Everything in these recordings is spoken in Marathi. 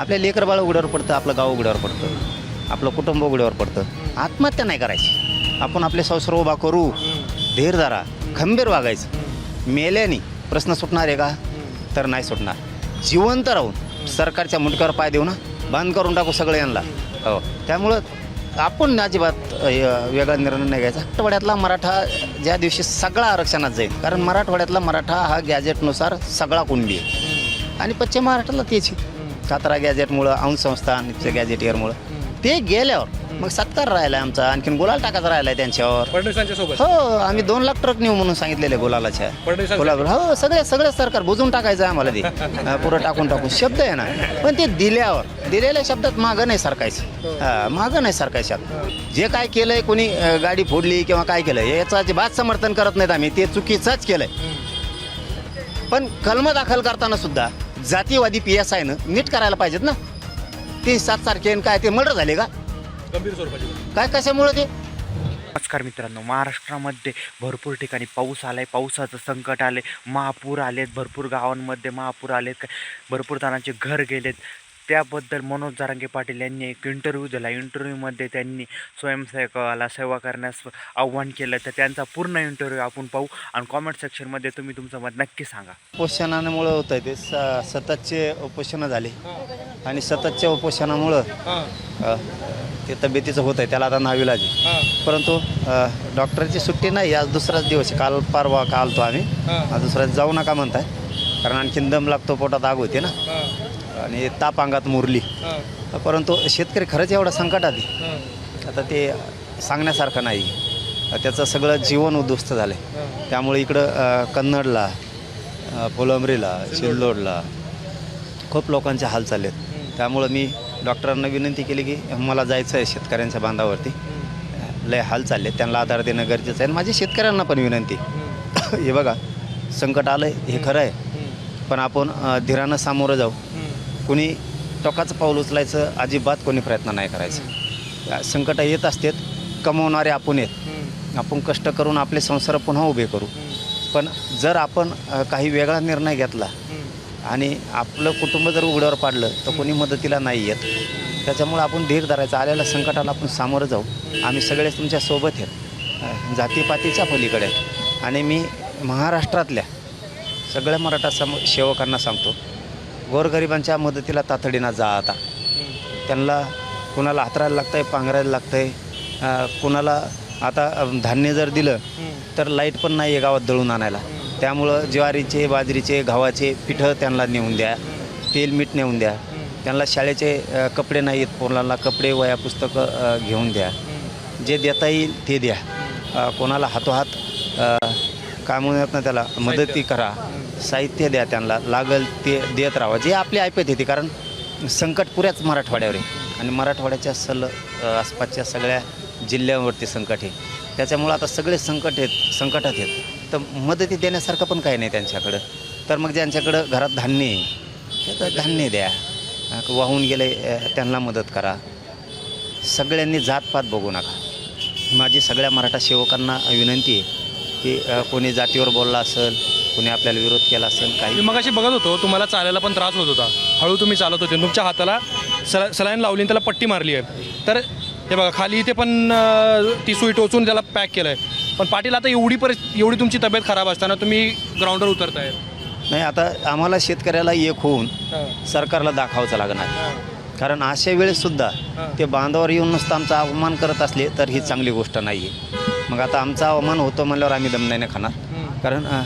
आपल्या लेकर बाळ उघड्यावर पडतं आपलं गाव उघड्यावर पडतं आपलं कुटुंब उघड्यावर पडतं. आत्महत्या नाही करायची. आपण आपले संसार उभा करू धीर धरा खंबीर वागायचं. मेल्याने प्रश्न सुटणार आहे का? तर नाही सुटणार. जिवंत राहून सरकारच्या मुटक्यावर पाय देऊ ना बंद करून टाकू सगळे यांना. हो. त्यामुळं आपण अजिबात वेगळा निर्णय नाही घ्यायचा. मराठवाड्यातला मराठा ज्या दिवशी सगळा आरक्षणात जाईल कारण मराठवाड्यातला मराठा हा गॅजेटनुसार सगळा कुणबी आहे. आणि पश्चिम महाराष्ट्राला तेच आहे. सातारा गॅजेटमुळं औंध संस्थान गॅजेटियरमुळं ते गेल्यावर मग सत्कार राहिला आमचा आणखीन गुलाल टाकायचा राहिला त्यांच्यावर. फडणवीसांच्या सोबत? हो आम्ही दोन लाख ट्रक नेऊ म्हणून सांगितलेले गुलालाच्या. फडणवीसांचं- गुलाब हो सगळे सगळे सरकार बुजून टाकायचं आहे आम्हाला ते. हा, पुरं टाकून टाकून. शब्द आहे ना. पण ते दिल्यावर दिलेल्या शब्दात मागं नाही सरकायचं. हा मागं नाही सरकायचं. जे काय केलंय कोणी अ, गाडी फोडली किंवा काय केलं याचं अजिबात समर्थन करत नाहीत आम्ही. ते चुकीचंच केलंय. पण कलम दाखल करताना सुद्धा जातीवादी पी एस आयनं नीट करायला पाहिजेत ना. ते सात तारखे काय ते मर्डर झाले का? गंभीर स्वरूपाची काय कशामुळे ते? नमस्कार मित्रांनो महाराष्ट्रामध्ये भरपूर ठिकाणी पाऊस आलाय. पावसाचं संकट आले महापूर आलेत भरपूर गावांमध्ये महापूर आलेत. काय भरपूर जणांचे घर गेलेत. त्याबद्दल मनोज जारांगे पाटील यांनी एक इंटरव्ह्यू दिला. इंटरव्ह्यूमध्ये त्यांनी स्वयंसेवकाला सेवा करण्यास आव्हान केलं. तर त्यांचा पूर्ण इंटरव्ह्यू आपण पाहू आणि कॉमेंट सेक्शनमध्ये तुम्ही तुमचं मत नक्की सांगा. उपोषणामुळं होत आहे ते. स सततचे उपोषणं झाले. आणि सततच्या उपोषणामुळं ते तब्येतीचं होत आहे त्याला आता नाविलाज परंतु डॉक्टरची सुट्टी नाही. आज दुसराच दिवस आहे. काल परवा का आलतो आम्ही. आज दुसऱ्याच जाऊ नका म्हणताय. कारण आणखीन दम लागतो पोटात आग होते ना. आणि ताप अंगात मुरली. परंतु शेतकरी खरंच एवढा संकटात आहे आता ते सांगण्यासारखं नाही. त्याचं सगळं जीवन उद्ध्वस्त झालं आहे त्यामुळे इकडं कन्नडला फुलंब्रीला सिल्लोडला. खूप लोकांचे हाल चालले आहेत त्यामुळं मी डॉक्टरांना विनंती केली की मला जायचं आहे शेतकऱ्यांच्या बांधावरती. लय हाल चालले त्यांना आधार देणं गरजेचं आहे. आणि माझी शेतकऱ्यांना पण विनंती. हे बघा संकट आलं आहे हे खरं आहे पण आपण धीरानं सामोरं जाऊ. कोणी टोकाचं पाऊल उचलायचं अजिबात कोणी प्रयत्न नाही करायचं. संकट येत असतात कमवणारे आपण आहेत. आपण कष्ट करून आपले संसार पुन्हा उभे करू. पण जर आपण काही वेगळा निर्णय घेतला आणि आपलं कुटुंब जर उघड्यावर पाडलं तर कोणी मदतीला नाही येत. त्याच्यामुळे आपण धीर धरायचा. आलेल्या संकटाला आपण सामोरं जाऊ. आम्ही सगळेच तुमच्यासोबत आहेत. जातीपातीच्या पलीकडे आहेत. आणि मी महाराष्ट्रातल्या सगळ्या मराठा सम सेवकांना सांगतो गोरगरिबांच्या मदतीला तातडीनं जा आता. त्यांना कुणाला हातरायला लागतं आहे पांघरायला लागतं आहे कुणाला आता धान्य जर दिलं तर लाइट पण नाही आहे गावात दळून आणायला. त्यामुळं ज्वारीचे बाजरीचे गव्हाचे पिठं त्यांना नेऊन द्या तेल मीठ नेऊन द्या. त्यांना शाळेचे कपडे नाही आहेत पोरांना कपडे वया पुस्तकं घेऊन द्या. जे देता येईल ते द्या. कोणाला हातोहात काय म्हणूयात ना त्याला मदती करा. साहित्य द्या त्यांना लागल ते देत राहावं. जे आपली ऐपत येते कारण संकट पुऱ्याच मराठवाड्यावर आहे. आणि मराठवाड्याच्या सल आसपासच्या सगळ्या जिल्ह्यांवरती संकट आहे. त्याच्यामुळं आता सगळे संकट आहेत संकटात आहेत. तर मदती देण्यासारखं पण काही नाही त्यांच्याकडं. तर मग ज्यांच्याकडं घरात धान्य आहे ते तर धान्य द्या. वाहून गेले त्यांना मदत करा. सगळ्यांनी जातपात बघू नका. माझी सगळ्या मराठा सेवकांना विनंती आहे की कोणी जातीवर बोलला असेल कोणी आपल्याला विरोध केला असेल मी काही मगाशी बघत होतो तुम्हाला चालायला पण त्रास होत होता. हळू तुम्ही चालत होते. तुमच्या हाताला सल सलाईन लावली आणि त्याला पट्टी मारली आहे. तर हे बघा खाली इथे पण अं, ती सुई टोचून त्याला पॅक केलं आहे पण पाटील आता एवढी परिस्थिती एवढी तुमची तब्येत खराब असताना तुम्ही ग्राउंडवर उतरताय. नाही आता आम्हाला शेतकऱ्याला एक होऊन सरकारला दाखवायचं लागणार. कारण अशा वेळेससुद्धा ते बांधावर येऊन नुसतं आमचा अवमान करत असले तर ही चांगली गोष्ट नाही आहे मग आता आमचा अवमान होतो म्हणल्यावर आम्ही दम नाही ना खाणार कारण अ,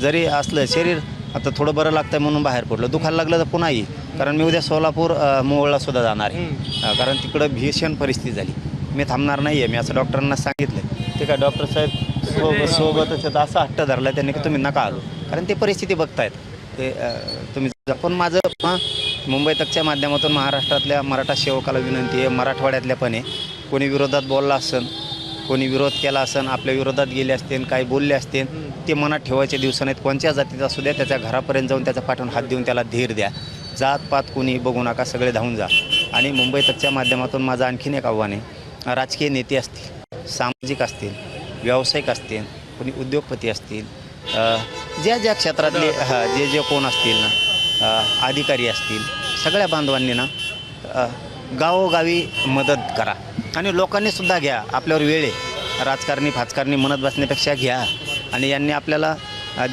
जरी असलं शरीर आता थोडं बरं लागतंय म्हणून बाहेर पडलं. दुखायला लागलं तर पुन्हा येईल कारण मी उद्या सोलापूर अ, मोहोळला सुद्धा जाणार आहे. कारण तिकडं भीषण परिस्थिती झाली. मी थांबणार नाही आहे मी असं डॉक्टरांना सांगितलं ते काय डॉक्टर साहेब सोबत सोबतच आहेत, असा हट्ट धरला त्यांनी की तुम्ही नका आलो. कारण ते परिस्थिती बघतायत. ते तुम्ही. पण माझं मुंबई तकच्या माध्यमातून महाराष्ट्रातल्या मराठा सेवकाला विनंती आहे. मराठवाड्यातल्या पण आहे. कोणी विरोधात बोलला असेल कोणी विरोध केला असेल आपल्या विरोधात गेले असतील काही बोलले असतील ते मनात ठेवायचे दिवस नाहीत. कोणत्या जातीचा असू द्या त्याच्या घरापर्यंत जाऊन त्याचा पाठवून हात देऊन त्याला धीर द्या. जात पात कोणी बघू नका सगळे धावून जा. आणि मुंबई तकच्या माध्यमातून माझं आणखीन एक आव्हान आहे. राजकीय नेते असतील सामाजिक असतील व्यावसायिक असतील कोणी उद्योगपती असतील ज्या ज्या क्षेत्रातले जे जे कोण असतील ना अधिकारी असतील सगळ्या बांधवांनी ना गावोगावी मदत करा. आणि लोकांनी सुद्धा घ्या. आपल्यावर वेळ आहे. राजकारणी फाजकारणी म्हणत बसण्यापेक्षा घ्या. आणि यांनी आपल्याला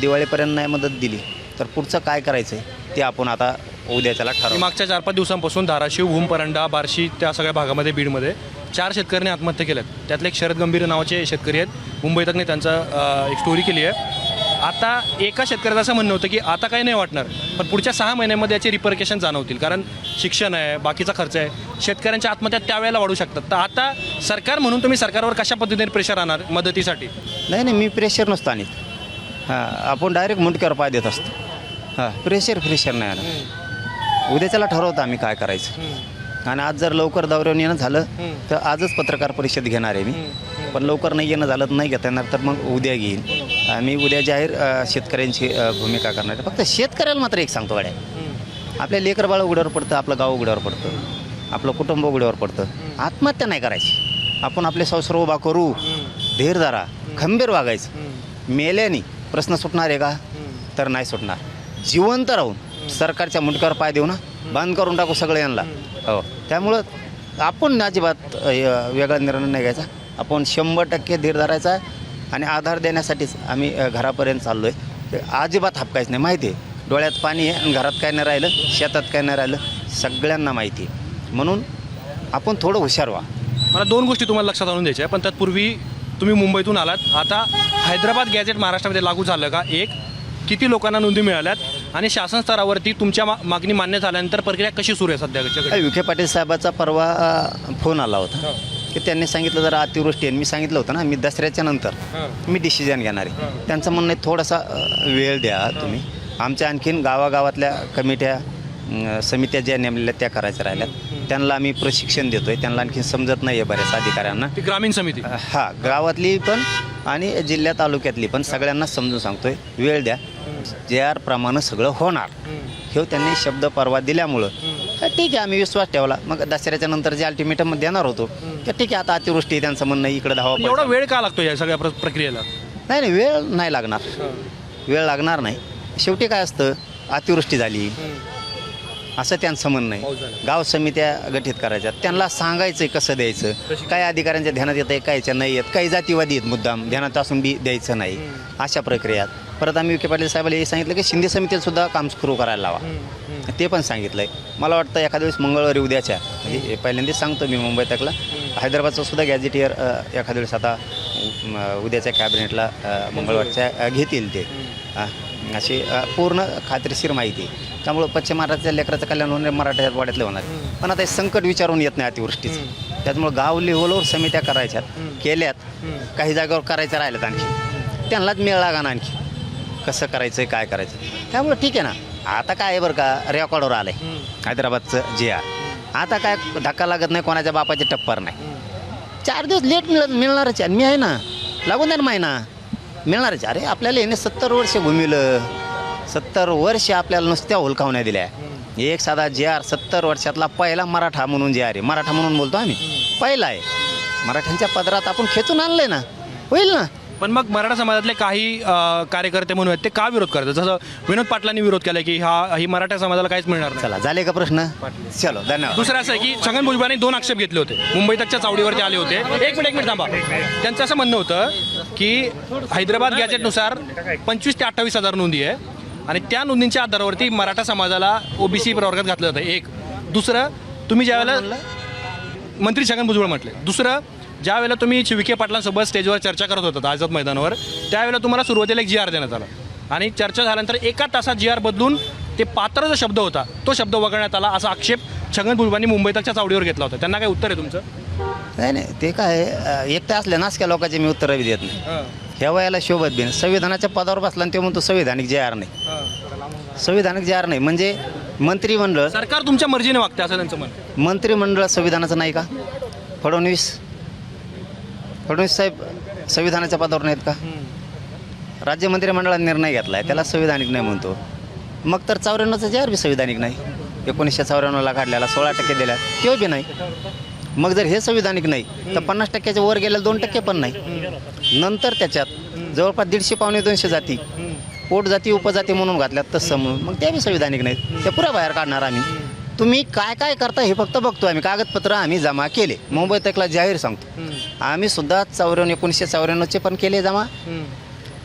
दिवाळीपर्यंत नाही मदत दिली. तर पुढचं काय करायचं आहे ते आपण आता उद्याच्याला त्याला ठरवू. मागच्या चार पाच दिवसांपासून धाराशिव भूमपरंडा बार्शी त्या सगळ्या भागामध्ये बीडमध्ये चार शेतकऱ्यांनी आत्महत्या केल्यात. त्यातले एक शरद गंभीर नावाचे शेतकरी आहेत. मुंबई तकने त्यांचा एक स्टोरी केली आहे. आता एका शेतकऱ्याचं असं म्हणणं होतं की आता काही नाही वाटणार पण पुढच्या सहा महिन्यामध्ये याचे रिपरकेशन जाणवतील. कारण शिक्षण आहे बाकीचा खर्च आहे. शेतकऱ्यांच्या आत्महत्या त्यावेळेला वाढू शकतात. तर आता सरकार म्हणून तुम्ही सरकारवर कशा पद्धतीने प्रेशर आणणार मदतीसाठी? नाही नाही मी प्रेशर नसतो आणत हां आपण डायरेक्ट मुंडक्यावर पाय देत असतो. हां प्रेशर प्रेशर नाही आणत उद्याच्याला ठरवतं आम्ही काय करायचं. आणि आज जर लवकर दौऱ्यावर येणं झालं तर आजच पत्रकार परिषद घेणार आहे मी. पण लवकर नाही येणं झालं तर नाही घेता येणार तर मग उद्या घेईन. मी उद्या जाहीर शेतकऱ्यांची भूमिका करणार आहे. फक्त शेतकऱ्याला मात्र एक सांगतो गाड्या. आपल्या लेकर बाळ उघड्यावर पडतं आपलं गाव उघड्यावर पडतं आपलं कुटुंब उघड्यावर पडतं. आत्महत्या नाही करायची. आपण आपले संसार उभा करू धीर धरा खंबीर वागायचं. मेल्याने प्रश्न सुटणार आहे का? तर नाही सुटणार. जिवंत राहून सरकारच्या मुंडकावर पाय देऊ ना. बंद करून टाकू सगळे यांना. हो. त्यामुळं आपण अजिबात वेगळा निर्णय नाही घ्यायचा. आपण शंभर टक्के धीर धरायचा आणि आधार देण्यासाठीच आम्ही घरापर्यंत चाललो आहे अजिबात हपकायचं नाही. माहिती आहे? डोळ्यात पाणी आहे आणि घरात काय नाही राहिलं शेतात काय नाही राहिलं सगळ्यांना माहिती आहे. म्हणून आपण थोडं हुशार व्हा. मला दोन गोष्टी तुम्हाला लक्षात आणून द्यायच्या पण तत्पूर्वी तुम्ही मुंबईतून आलात. आता हैदराबाद गॅजेट महाराष्ट्रामध्ये लागू झालं का? एक किती लोकांना नोंदी मिळाल्यात? आणि शासन स्तरावरती तुमच्या मा मागणी मान्य झाल्यानंतर प्रक्रिया कशी सुरू आहे सध्याच्याकडे काय विखे पाटील साहेबाचा परवा फोन आला होता. की त्यांनी सांगितलं जरा अतिवृष्टी आहे. मी सांगितलं होतं ना मी दसऱ्याच्या नंतर मी डिसिजन घेणार आहे. त्यांचं म्हणणं आहे थोडासा वेळ द्या तुम्ही. आमच्या आणखीन गावागावातल्या कमिट्या समित्या ज्या नेमलेल्या त्या करायच्या राहिल्यात. त्यांना आम्ही प्रशिक्षण देतोय. त्यांना आणखी समजत नाही आहे बऱ्याच अधिकाऱ्यांना. ग्रामीण समिती. हा गावातली पण आणि जिल्ह्या तालुक्यातली पण सगळ्यांना समजून सांगतोय. वेळ द्या. जे आर प्रमाणे सगळं होणार. हे त्यांनी शब्द परवा दिल्यामुळं तर ठीक आहे आम्ही विश्वास ठेवला. मग दसऱ्याच्या नंतर जे अल्टिमेटम देणार होतो तर ठीक आहे आता अतिवृष्टी आहे, त्यांचं म्हणणं आहे, इकडे धावा एवढा. वेळ का लागतो या सगळ्या प्र- प्रक्रियेला? नाही नाही वेळ नाही लागणार. वेळ लागणार नाही. शेवटी काय असतं अतिवृष्टी झाली. असं त्यांचं म्हणणं पाऊस आहे झाला. गाव समित्या गठीत करायच्या त्यांना सांगायचं कसं द्यायचं? काही अधिकाऱ्यांच्या ध्यानात येत आहे काहीच्या नाही येत? काही जातीवादी आहेत मुद्दाम. ध्यानात असून बी द्यायचं नाही. अशा प्रक्रियात. परत आम्ही विखे पाटील साहेबांना हे सांगितलं की शिंदे समितीला सुद्धा काम सुरू करायला लावा. ते पण सांगितलं आहे मला वाटतं एखाद्या वेळेस मंगळवारी उद्याच्या म्हणजे हे पहिल्यांदाच सांगतो मी मुंबई तकला. हैदराबादचं सुद्धा गॅजेटियर अ, एखाद्या वेळेस आता उद्याच्या कॅबिनेटला मंगळवारच्या घेतील ते. अशी पूर्ण खात्रीशीर माहिती. त्यामुळं पश्चिम महाराष्ट्राच्या लेकराचं कल्याण होणार मराठा वाड्यातलं होणार पण आता हे संकट विचारून येत नाही अतिवृष्टीचं. त्याच्यामुळं गाव लेवलवर समित्या करायच्यात केल्यात काही जागेवर करायच्या राहिल्यात आणखी. त्यांनाच मेळ लागा ना आणखी. कसं करायचं आहे काय करायचं त्यामुळं ठीक आहे ना. आता काय आहे बरं का रेकॉर्डवर आलं आहे हैदराबादचं जे आर आता काय धक्का लागत नाही कोणाच्या बापाची टप्पर नाही. चार दिवस लेट मिळत मिळणारच आहे. आणि मी आहे ना लागून द्या ना महिना मिळणारच अरे आपल्याला येणे सत्तर वर्ष घुमिलं. सत्तर वर्ष आपल्याला नुसत्या हुलकावण्या दिल्या. एक साधा जे आर सत्तर वर्षातला पहिला मराठा म्हणून जे आर आहे. मराठा म्हणून बोलतो आम्ही. पहिला आहे. मराठ्यांच्या पदरात आपण खेचून आणलंय ना. होईल ना? पण मग मराठा समाजातले काही कार्यकर्ते म्हणून आहेत ते का विरोध करतात? जसं विनोद पाटलांनी विरोध केला की हा ही मराठा समाजाला काहीच मिळणार नाही. चला झाले का प्रश्न? चलो धन्यवाद. दुसरं असं आहे की छगन भुजबळांनी दोन आक्षेप घेतले होते. मुंबई तकच्या चावडीवरती आले होते. एक मिनिट एक मिनिट थांबा. त्यांचं असं म्हणणं होतं की हैदराबाद गॅजेटनुसार पंचवीस ते अठ्ठावीस हजार नोंदी आहे आणि त्या नोंदींच्या आधारावरती मराठा समाजाला ओबीसी प्रवर्गात घातलं जातं. एक. दुसरं तुम्ही ज्यावेळेला मंत्री छगन भुजबळ म्हटले. दुसरं ज्या वेळेला तुम्ही विखे पाटलांसोबत स्टेजवर चर्चा करत होतात आझाद मैदानावर त्यावेळेला तुम्हाला सुरुवातीला एक जी आर देण्यात आला. आणि चर्चा झाल्यानंतर एका तासात जी आर बदलून ते पात्र जो शब्द होता तो शब्द वगळण्यात आला असा आक्षेप छगन भुजबळांनी मुंबईतच्या चावडीवर घेतला होता. त्यांना काय उत्तर आहे तुमचं? नाही नाही ते काय एकटं असल्या नासक्या लोकांचे मी उत्तरं देत नाही. ह्या वयाला शोभत बी नाही संविधानाच्या पदावर बसला आणि ते म्हणतो संविधानिक जे आर नाही. संविधानिक जे आर नाही म्हणजे मंत्रिमंडळ सरकार तुमच्या मर्जीने वागते असं त्यांचं म्हणणं मंत्रिमंडळ संविधानाचं नाही का? फडणवीस फडणवीस साहेब संविधानाच्या पदावर नाहीत का? राज्य मंत्रिमंडळाने निर्णय घेतला आहे त्याला संविधानिक नाही म्हणतो. मग तर चौऱ्याण्णवचा जे बी संविधानिक नाही एकोणीसशे चौऱ्याण्णवला काढलेला सोळा टक्के दिला तो बी नाही. मग जर हे संविधानिक नाही तर पन्नास टक्क्याच्या वर गेलेलं दोन टक्के पण नाही. नंतर त्याच्यात जवळपास दीडशे पावणे दोनशे जाती पोट जाती उपजाती म्हणून घातल्यात तसं म्हणून. मग त्या बी संविधानिक नाहीत. त्या पुऱ्या बाहेर काढणार आम्ही. तुम्ही काय काय करता हे फक्त बघतो आम्ही. कागदपत्र आम्ही जमा केले. मुंबई तकला जाहीर सांगतो. आम्ही सुद्धा चौऱ्याण्णव एकोणीसशे चौऱ्याण्णवचे पण केले जमा.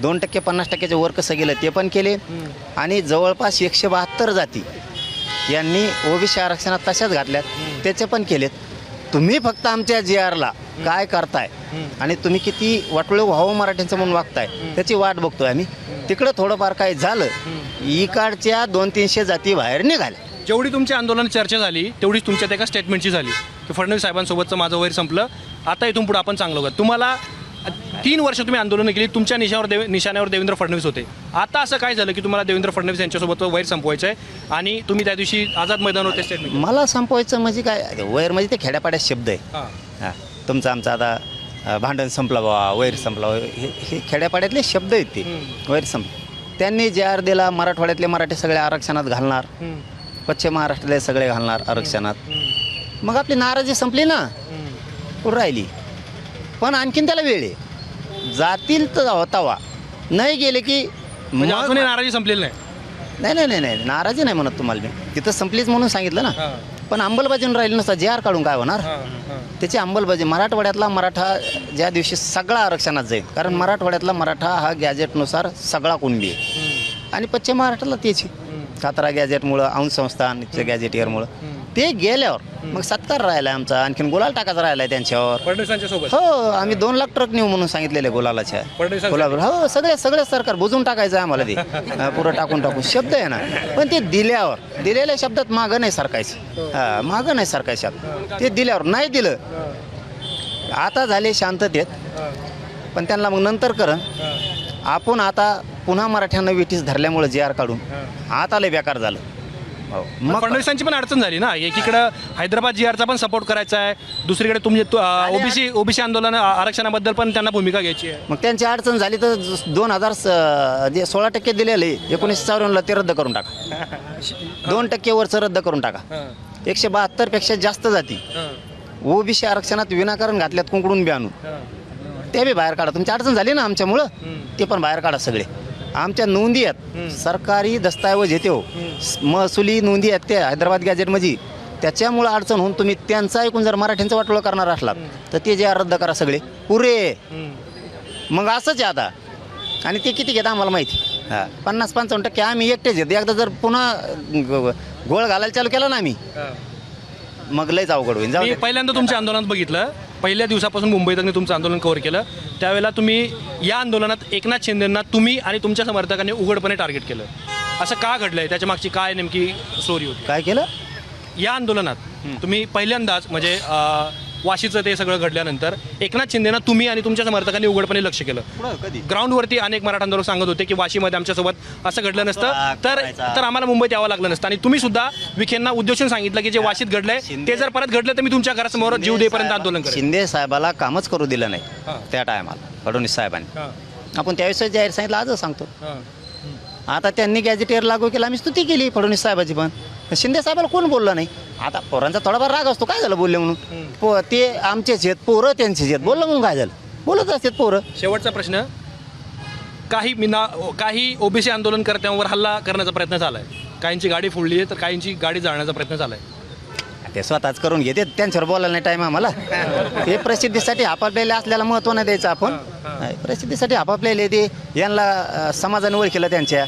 दोन टक्के पन्नास टक्क्याचे वर कसं गेलं ते पण केले. आणि जवळपास एकशे बहात्तर जाती यांनी ओबीसी आरक्षणात तशाच घातल्यात. त्याचे पण केलेत. तुम्ही फक्त आमच्या जी आरला काय करताय आणि तुम्ही किती वाटोळे व्हावं मराठ्यांचं म्हणून वागताय त्याची वाट बघतोय आम्ही. तिकडं थोडंफार काय झालं इकडच्या दोन तीनशे जाती बाहेर निघाल्या. जेवढी तुमची आंदोलन चर्चा झाली तेवढीच तुमच्या एका स्टेटमेंटची झाली. की फडणवीस साहेबांसोबतचं माझं वैर संपलं. आता इथून पुढे आपण चांगलं होतं तुम्हाला तीन वर्ष तुम्ही आंदोलनं केली तुमच्या निशावर देव निशाण्यावर देवेंद्र फडणवीस होते. आता असं काय झालं की तुम्हाला देवेंद्र फडणवीस यांच्यासोबत वैर संपवायचं आहे आणि तुम्ही त्या दिवशी आझाद मैदान होते स्टेटमेंट मला संपवायचं म्हणजे काय? वैर म्हणजे ते खेड्यापाड्यात शब्द आहे. हां. हां. तुमचं आमचं आता भांडण संपलं बाबा वैर संपला. हे हे खेड्यापाड्यातले शब्द आहेत ते. वैर संपलं त्यांनी जे आर दिला मराठवाड्यातले मराठी सगळे आरक्षणात घालणार. पश्चिम महाराष्ट्रातले सगळे घालणार आरक्षणात. मग आपली नाराजी संपली ना. राहिली. पण आणखीन त्याला वेळ आहे. जातील तर तवा नाही गेले की म्हणजे मग- अजूनही नाराजी संपलेली नाही. नाही नाही नाही नाही. नाराजी नाही म्हणत तुम्हाला मी. तिथं संपलीच म्हणून सांगितलं ना. पण अंमलबजावून राहिली नसता जे आर काढून काय होणार? त्याची अंमलबजावणी मराठवाड्यातला मराठा ज्या दिवशी सगळा आरक्षणात जाईल. कारण मराठवाड्यातला मराठा हा गॅजेटनुसार सगळा कुणबी आहे. आणि पश्चिम महाराष्ट्राला तेच आहे. सातारा गॅजेटमुळं औंध संस्थान गॅजेटियरमुळं ते गेल्यावर मग सत्कार राहिला आमचा आणखीन गुलाल टाकायचा राहिला त्यांच्यावर. फडणवीसांच्या सोबत? हो आम्ही दोन लाख ट्रक नेऊ म्हणून सांगितलेले गुलालाच्या. फडणवीसांसाठी? गुलाब हो सगळे सगळे सरकार बुजून टाकायचं आहे आम्हाला ते. हा, पुरं टाकून टाकून. शब्द आहे ना. पण ते दिल्यावर दिलेल्या शब्दात मागं नाही सरकायचं. हा. मागं नाही सरकायचं शब्द. ते दिल्यावर नाही दिलं. आता झाले शांततेत. पण त्यांना मग नंतर करण आपण आता पुन्हा मराठ्यांना विटीस धरल्यामुळे जे आर काढून आता लय बेकार झालं. हो. मग फडणवीसांची पण अडचण झाली ना? एकीकडं हैदराबाद जी आरचा पण सपोर्ट करायचा आहे दुसरीकडे तुम्ही ओबीसी ओबीसी आंदोलन आरक्षणाबद्दल पण त्यांना भूमिका घ्यायची आहे. मग त्यांची अडचण झाली तर दोन हजार जे सोळा टक्के दिलेले एकोणीसशे चौऱ्याण्णवला ते रद्द करून टाका. दोन टक्के वरचं रद्द करून टाका. एकशे बहात्तरपेक्षा जास्त जाती. ओबीसी आरक्षणात विनाकारण घातल्यात कुंकडून बी आणून. ते बी बाहेर काढा. तुमची अडचण झाली ना आमच्यामुळं ते पण बाहेर काढा सगळे. आमच्या नोंदी आहेत. सरकारी दस्तऐवज येते हो. महसुली नोंदी आहेत त्या हैदराबाद गॅजेटमध्ये त्याच्यामुळं अडचण होऊन तुम्ही त्यांचं ऐकून जर मराठ्यांचं वाटोळं करणार असलात तर ते जे रद्द करा सगळे. पुरे. मग असंच आहे आता. आणि ते किती घेतात आम्हाला माहिती? हां. पन्नास पंचावन्न टक्के आम्ही एकटेच घेतो एकदा जर पुन्हा गोळ घालायला चालू केला ना आम्ही मग लयच अवघड होईल. जाऊ मी. पहिल्यांदा तुमच्या आंदोलनात बघितलं. पहिल्या दिवसापासून मुंबईत तुमचं आंदोलन कव्हर केलं. त्यावेळेला तुम्ही या आंदोलनात एकनाथ शिंदेंना तुम्ही आणि तुमच्या समर्थकांनी उघडपणे टार्गेट केलं. असं का घडलंय? त्याच्या मागची काय नेमकी स्टोरी होती? काय केलं? या आंदोलनात तुम्ही पहिल्यांदाच म्हणजे वाशीचं ते सगळं घडल्यानंतर एकनाथ शिंदेना तुम्ही आणि तुमच्या समर्थकांनी उघडपणे लक्ष केलं. कधी? ग्राउंडवरती अनेक मराठा आंदोलक सांगत होते की वाशीमध्ये आमच्यासोबत असं घडलं नसतं. तर. तर आम्हाला मुंबईत यावं लागलं नसतं. आणि तुम्ही सुद्धा विखेंना उद्देशून सांगितलं की जे वाशीत घडलंय ते जर परत घडलं तर मी तुमच्या घरासमोर जीव देईपर्यंत आंदोलन करेन. शिंदे साहेबाला कामच करू दिलं नाही. त्या टायमाला फडणवीस साहेबांनी. आपण त्यावेळेस जाहीर सांगितलं आजच सांगतो. आता त्यांनी गॅजेटियर लागू केलं आम्ही स्तुती केली फडणवीस साहेबाची पण. शिंदे साहेबाला कोण बोललं नाही? आता पोरांचा थोडाफार राग असतो काय झालं बोलले म्हणून? पो ते आमचेच आहेत पोरं त्यांचेच आहेत. बोललं म्हणून काय झालं? बोलत असतात पोरं. शेवटचा प्रश्न. काही मिना काही ओबीसी आंदोलनकर्त्यांवर हल्ला करण्याचा प्रयत्न झालाय. काहींची गाडी फोडली आहे तर काहींची गाडी जाळण्याचा प्रयत्न झालाय. ते स्वतःच करून घेते त्यांच्यावर बोलायला नाही टाईम आम्हाला ते प्रसिद्धीसाठी आपापल्याला असल्याला महत्त्व नाही द्यायचं आपण. प्रसिद्धीसाठी आपापल्याला ते यांना समाजाने ओळखलं त्यांच्या.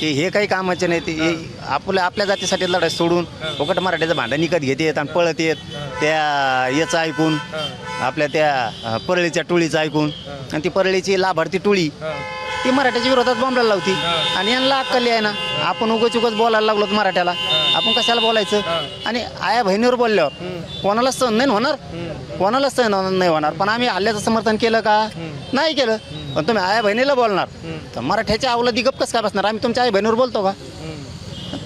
की हे काही कामाचे नाही ते हे आपल्या आपल्या जातीसाठी लढाई सोडून फुकट मराठीचं भांडण निकत घेतात आणि पळत येत. त्या याचं ऐकून आपल्या त्या परळीच्या टोळीचं ऐकून आणि ती परळीची लाभार्थी टोळी ती मराठ्याच्या विरोधात बॉम्बला लावती. आणि यांना अक्कल आहे ना आपण उगच उगच बोलायला लागलो मराठ्याला. आपण कशाला बोलायचं? आणि आया बहिणीवर बोलल्यावर कोणाला सहन नाही होणार? कोणाला सहन नाही होणार? पण आम्ही हल्ल्याचं समर्थन केलं का? नाही केलं. पण तुम्ही आया बहिणीला बोलणार. तर मराठ्याच्या अवलादी गप कसं काय बसणार? आम्ही तुमच्या आई बहिणीवर बोलतो का?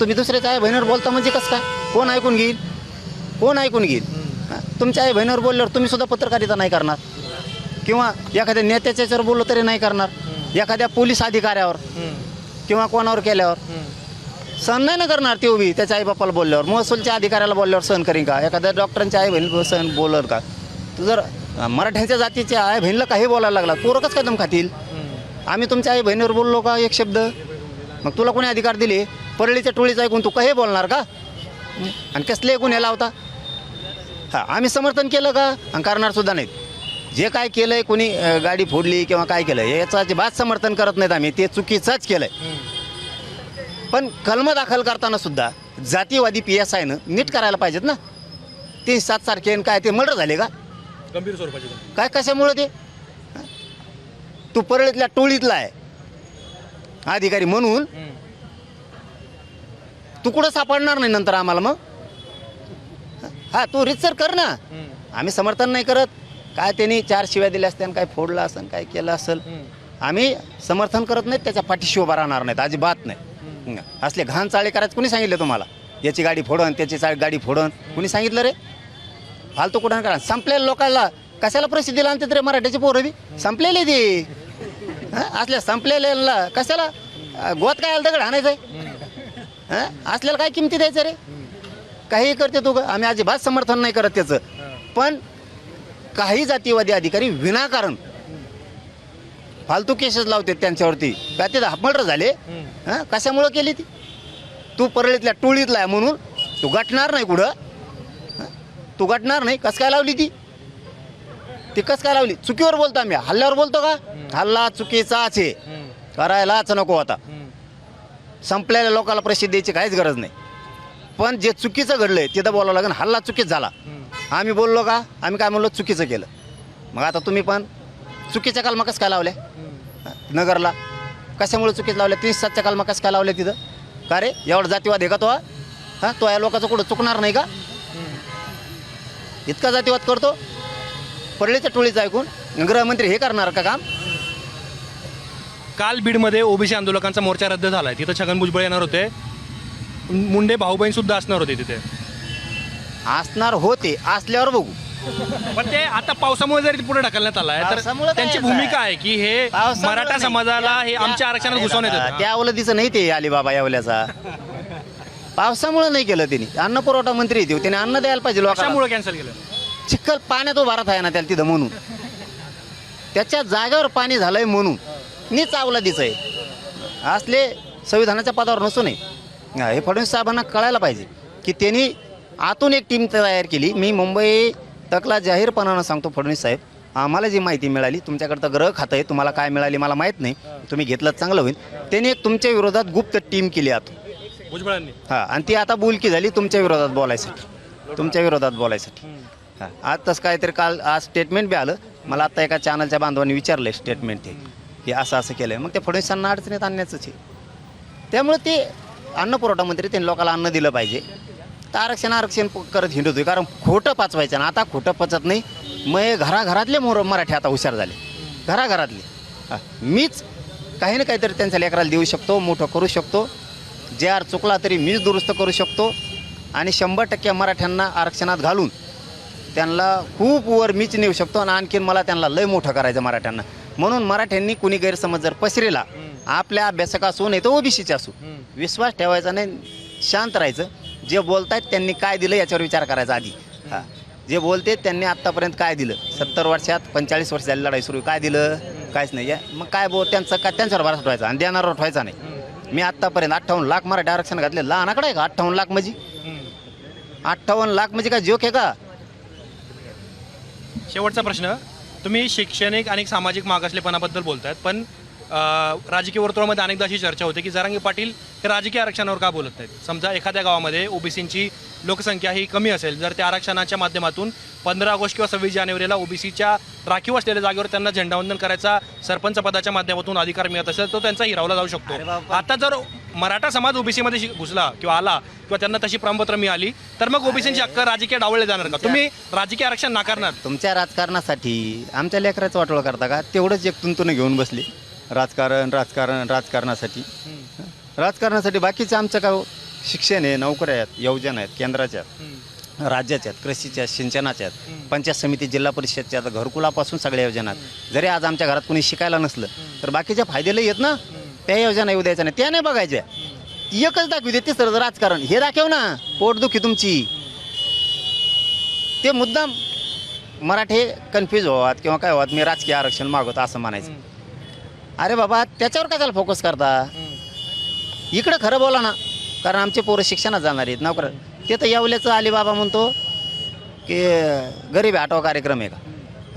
तुम्ही दुसऱ्याच्या आई बहिणीवर बोलता म्हणजे कसं काय? कोण ऐकून घेईल? कोण ऐकून घेईल? तुमच्या आई बहिणीवर बोलल्यावर तुम्ही सुद्धा पत्रकारिता नाही करणार. किंवा एखाद्या नेत्याच्या याच्यावर बोललो तरी नाही करणार. एखाद्या पोलीस अधिकाऱ्यावर किंवा कोणावर केल्यावर. सहन नाही ना करणार ते उभी त्याच्या आईबापाला बोलल्यावर. महसूलच्या अधिकाऱ्याला बोलल्यावर सहन करीन का? एखाद्या डॉक्टरांच्या आई बहिणी सहन बोलर का? तू जर मराठ्यांच्या जातीच्या आई बहिणीला काही बोलायला लागला पोरं कसं कदम खातील आम्ही तुमच्या आई बहिणीवर बोललो का एक शब्द? मग तुला कोणी अधिकार दिले? परळीच्या टोळीचं ऐकून तू काही बोलणार का? आणि कसले गुन्हे लावता? हां आम्ही समर्थन केलं का? आणि करणार सुद्धा नाहीत. जे काय केलं आहे कोणी गाडी फोडली किंवा काय केलं याचं अजिबात समर्थन करत नाहीत आम्ही. ते चुकीचंच केलं आहे पण कलम दाखल करताना सुद्धा जातीवादी पी एस आयनं नीट करायला पाहिजेत ना? ते सात सारखे आणि काय ते मर्डर झाले का? गंभीर स्वरूपाचे. काय कशामुळं ते? तू परळीतल्या टोळीतला आहे. अधिकारी म्हणून. तू कुठं सापडणार नाही नंतर आम्हाला मग? हा तू रितसर कर ना. आम्ही समर्थन नाही करत. काय त्यांनी चार शिव्या दिल्या असत्या काय फोडलं असेल काय केलं असेल. आम्ही समर्थन करत नाहीत त्याच्या पाठीशी उभा राहणार नाहीत अजिबात नाही. असले घाण चाळे करायचं कुणी सांगितलं तुम्हाला? याची गाडी फोडन त्याची चाळ गाडी फोडन. कुणी सांगितलं रे? फालतू कुठं करा संपलेल्या लोकांना. कशाला प्रसिद्धीला आणतात रे मराठीचे पोरं बी? संपलेले ते. हं? असल्या संपलेल्या कशाला? अं, गोत काय आलं दगड आणायचं हं? असल्याला काय किमती द्यायचं रे? काही करते तू आम्ही अजिबात समर्थन नाही करत त्याचं. पण काही जातीवादी अधिकारी विनाकारण फालतू केसेस लावते त्यांच्यावरती. का ते मर्डर झाले? हां? कशामुळं केली ती? तू परळीतल्या टोळीतला आहे म्हणून? तू गाठणार नाही कुठं? हं? तू गाठणार नाही? कस काय लावली ती? ती कस काय लावली? चुकीवर बोलतो आम्ही. हल्ल्यावर बोलतो का? हल्ला चुकीचाच आहे. करायलाच नको आता. संपलेल्या लोकांना प्रसिद्ध द्यायची काहीच गरज नाही. पण जे चुकीचं घडलंय तिथं बोलावं लागेल हल्ला चुकीच झाला. आम्ही बोललो का? आम्ही काय म्हणलो? चुकीचं केलं. मग आता तुम्ही पण चुकीच्या कालमा काय लावल्या नगरला. कशामुळे चुकीचं लावल्या तीस सातच्या कालमा काय लावल्या तिथं? का रे? एवढा जातीवाद आहे का तो? हा? हा तो या लोकांचं कुठं चुकणार नाही का? इतका जातीवाद करतो? परळीच्या टोळीचं ऐकून? गृहमंत्री हे करणार का काम? काल बीडमध्ये ओबीसी आंदोलकांचा मोर्चा रद्द झालाय. तिथं छगन भुजबळ येणार होते. मुंडे भाऊबहीण सुद्धा असणार होते तिथे. असणार होते. असल्यावर बघू. पण ते आता पावसामुळे जरी पुढे ढकलण्यात आलाय पावसामुळे तर काय त्यांची आहे? भूमिका आहे. की हे पावसामुळं मराठा नाही. समाजाला हे आमच्या आरक्षणात घुसवण्यात येतं. त्या अवलदीचं नाही ते अलिबाबा यावल्याचा. पावसामुळे नाही केलं त्यांनी अन्न पुरवठा मंत्री येते त्याने अन्न द्यायला पाहिजे लोकांना. कशामुळे कॅन्सल केलं? चिखल पाण्यात उभा राहत आहे ना त्याला तिथं म्हणून. त्याच्या जागेवर पाणी झालंय म्हणून. नीच अवलादीचं आहे असले संविधानाच्या पदावर नसू नये. हा, फडणवीस साहेबांना कळायला पाहिजे की त्यांनी आतून एक टीम तयार केली. मी मुंबई तकला जाहीरपणानं सांगतो फडणवीस साहेब आम्हाला जी माहिती मिळाली तुमच्याकडं तर ग्रह खातं आहे तुम्हाला काय मिळाली मला माहीत नाही तुम्ही घेतलं चांगलं होईल. त्यांनी एक तुमच्या विरोधात गुप्त टीम केली आतून. भुजबळांनी. हां आणि ती आता बोलकी झाली तुमच्या विरोधात बोलायसाठी. तुमच्या विरोधात बोलायसाठी. हां आज तसं काहीतरी काल आज स्टेटमेंट बी आलं. मला आता एका चॅनलच्या बांधवांनी विचारलं स्टेटमेंट ते. की असं असं केलं आहे मग ते फडणवीसांना अडचणीत आणण्याचंच आहे. त्यामुळे ते अन्न पुरवठा मंत्री त्यांनी लोकांना अन्न दिलं पाहिजे. तर आरक्षण आरक्षण करत करत हिंडतोय. कारण खोटं पाचवायचं ना. आता खोटं पचत नाही. मग हे घराघरातले मोर मराठी आता हुशार झाले. घराघरातले. मीच काही ना काहीतरी त्यांच्या लेकराला देऊ शकतो मोठं करू शकतो. जे आर चुकला तरी मीच दुरुस्त करू शकतो. आणि शंभर टक्के मराठ्यांना आरक्षणात घालून त्यांना खूप वर मीच नेऊ शकतो. आणि आणखीन मला त्यांना लय मोठं करायचं मराठ्यांना. म्हणून मराठ्यांनी कुणी गैरसमज जर पसरेला आपल्या अभ्यासक असू नाही तर ओबीसीचे असू. विश्वास ठेवायचा नाही शांत राहायचं. जे बोलतायत त्यांनी काय दिलं याच्यावर विचार करायचा आधी. हां. जे बोलते त्यांनी आत्तापर्यंत काय दिलं? सत्तर वर्षात पंचेचाळीस वर्ष झाली लढाई सुरू काय दिलं? काहीच नाही. मग काय बोल त्यांचं काय त्यांच्यावर भरोसा ठेवायचा आणि देणाऱ्यावर ठेवायचा नाही. मी आत्तापर्यंत अठ्ठावन्न लाख मराठी आरक्षण घातले. लहान आकडा आहे का? अठ्ठावन्न लाख म्हणजे अठ्ठावन्न लाख म्हणजे काय जोक आहे का? शेवटचा प्रश्न. तुम्ही शैक्षणिक आणि सामाजिक मागासलेपणाबद्दल बोलतायत पण राजकीय वर्तुळामध्ये अनेकदा अशी चर्चा होते की जरांगी पाटील हे राजकीय आरक्षणावर का बोलत नाहीत? समजा एखाद्या गावामध्ये ओबीसींची लोकसंख्या ही कमी असेल जर त्या आरक्षणाच्या माध्यमातून पंधरा ऑगस्ट किंवा सव्वीस जानेवारीला ओबीसीच्या राखीव असलेल्या जागेवर त्यांना झेंडावंदन करायचा सरपंच पदाच्या माध्यमातून अधिकार मिळत असेल तो त्यांचा हिरावला जाऊ शकतो. आता जर मराठा समाज ओबीसीमध्ये घुसला किंवा आला किंवा त्यांना तशी प्रमाणपत्र मिळाली तर मग ओबीसींची हक्क राजकीय डावळले जाणार का? तुम्ही राजकीय आरक्षण नाकारणार. तुमच्या राजकारणासाठी आमच्या लेकराचं वाटोळ करता का? तेवढंच एक तुमतून घेऊन बसले. राजकारण राजकारण राजकारणासाठी. राजकारणासाठी बाकीचं आमचं काय हो? शिक्षण आहे नोकऱ्या आहेत योजना आहेत केंद्राच्या आहेत राज्याच्या आहेत कृषीच्या सिंचनाच्या आहेत पंचायत समिती जिल्हा परिषदच्या घरकुलापासून सगळ्या योजना आहेत. जरी आज आमच्या घरात कोणी शिकायला नसलं तर बाकीच्या फायद्याला येत ना? त्या योजना येऊ द्यायच्या नाही. त्या नाही बघायच्या. एकच दाखवी दे तिसरं राजकारण. हे दाखव ना पोटदुखी तुमची. ते मुद्दाम मराठे कन्फ्यूज व्हावात किंवा काय व्हावत मी राजकीय आरक्षण मागवतो असं म्हणायचं. अरे बाबा त्याच्यावर कशाला फोकस करता? इकडं खरं बोला ना कारण आमचे पोरं शिक्षणात जाणार आहेत. नोकर ते तर येवल्याचं अलिबाबा म्हणतो की गरीब हटाव कार्यक्रम आहे का?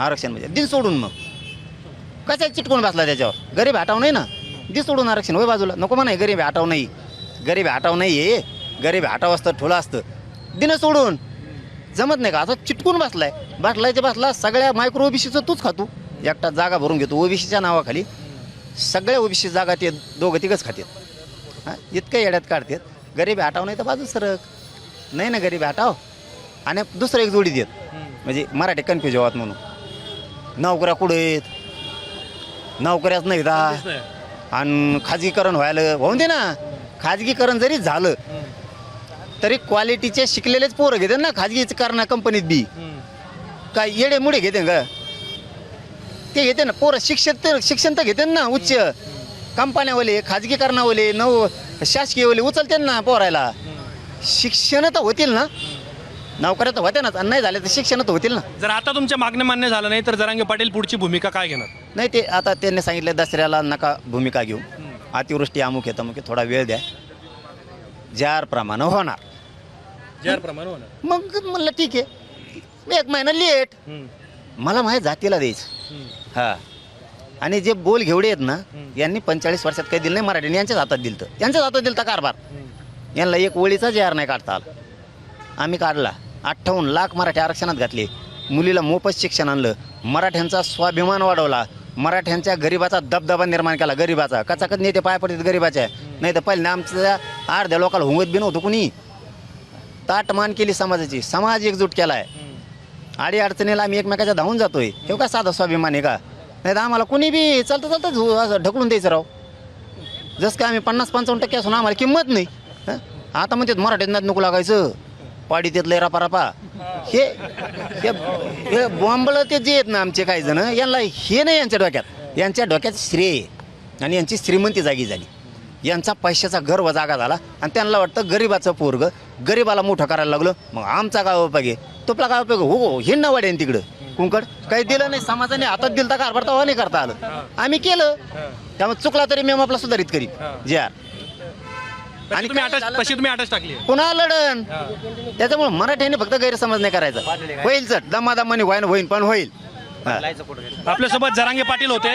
आरक्षण म्हणजे. दिन सोडून मग. कशा चिटकून बसला त्याच्यावर? गरीब हटाव नाही ना? दिस सोडून आरक्षण होय बाजूला. नको म्हणा गरीब हटाव नाही. गरीब हटाव नाही आहे गरीब हटाव असतं ठोला असतं. दिन सोडून. जमत नाही का? आता चिटकून बसलाय. बसलाय ते बसला सगळ्या मायक्रो ओबीसीचं तूच खातो. एकटा जागा भरून घेतो ओबीसीच्या नावाखाली. सगळ्या ओबीसी जागा ते दोघं तिघंच खातात. हां इतकं येड्यात काढतात. गरीब हटाव नाही तर बाजू सरक. नाही ना गरीब हटाव. आणि दुसरं एक जोडी देत. म्हणजे मराठी कन्फ्युज होत म्हणून. नोकऱ्या कुठं आहेत? नोकऱ्याच नाही. दा आणि खाजगीकरण व्हायला होऊन दे ना. खाजगीकरण जरी झालं तरी क्वालिटीचे शिकलेलेच पोरं घेते ना खाजगीकरण कंपनीत बी. काय येडे मुडे घेते का? ते घेते ना. पोरं शिक्षण तर शिक्षण तर घेते ना उच्च. कंपन्यावाले खाजगीकरणावाले नव शासकीयवाले उचलते ना पोरायला. शिक्षण तर होतील ना. नोकऱ्या तर होत्या ना नाही झाले तर शिक्षण तर होतील ना. जर आता तुमच्या मागण्या मान्य झालं नाही तर जरांगे पाटील पुढची भूमिका काय घेणार? नाही ते आता त्यांनी सांगितलं दसऱ्याला नका भूमिका घेऊ. अतिवृष्टी अमुक तमुक आहे थोडा वेळ द्या. जार प्रमाणे होणार. ज्या प्रमाणे होणार. मग म्हणलं ठीक आहे. एक महिना लेट. मला माझ्या जातीला द्यायचं. हा. आणि जे बोल घेवडे आहेत ना यांनी पंचेचाळीस वर्षात काही दिलं नाही मराठीने यांच्याच हातात दिलं तर यांच्याच हातात दिलं कारभार. यांना एक ओळीचा जे नाही काढता आला. आम्ही काढला. अठ्ठावन्न लाख मराठी आरक्षणात घातले. मुलीला मोफत शिक्षण आणलं. मराठ्यांचा स्वाभिमान वाढवला. मराठ्यांच्या गरिबाचा दबदबा निर्माण केला. गरिबाचा. कचाकच नेते पाय पडतात गरिबाच्या. नाही तर पहिले आमच्या अर्ध्या लोकाला हुंगत बी नव्हतं कुणी. ताटमान केली समाजाची. समाज एकजूट केला आहे आडी अडचणीला आम्ही एकमेकाच्या धावून जातोय. हे का साधा स्वाभिमान आहे का? नाही तर आम्हाला कुणी बी चालतं चालतं ढकलून द्यायचं राव. जसं का आम्ही पन्नास पंचावन्न टक्के असून आम्हाला किंमत नाही. आता म्हणतात मराठीत नको लागायचं. पाडी त्यातलं रापा रापा. हे हे- हे बॉम्बलं ते जे आहेत ना आमचे काही जण यांना हे नाही यांच्या डोक्यात. यांच्या डोक्यात श्रेय. आणि यांची श्रीमंती जागी झाली. यांचा पैशाचा गर्व जागा झाला. आणि त्यांना वाटतं गरिबाचं पोरग गरिबाला मोठं करायला लागलं. मग आमचा काय उपयोग आहे? तुपला काय उपयोग आहे? हो हिंडा वाड्यान तिकडं. कुंकड काही दिलं नाही समाजाने हातात दिलं तर कारभार तेव्हा नाही करता आलं. आम्ही केलं. त्यामुळे चुकला तरी मी आपला सुधारित करीत जे आर आणि तुम्ही आठच तशी तुम्ही आठच टाकली. पुन्हा लढण. त्याच्यामुळे मराठ्याने फक्त गैरसमज नाही करायचा. होईल चट दमादमाने होईन होईन पण होईल. हा. आपल्यासोबत जरांगे पाटील होते.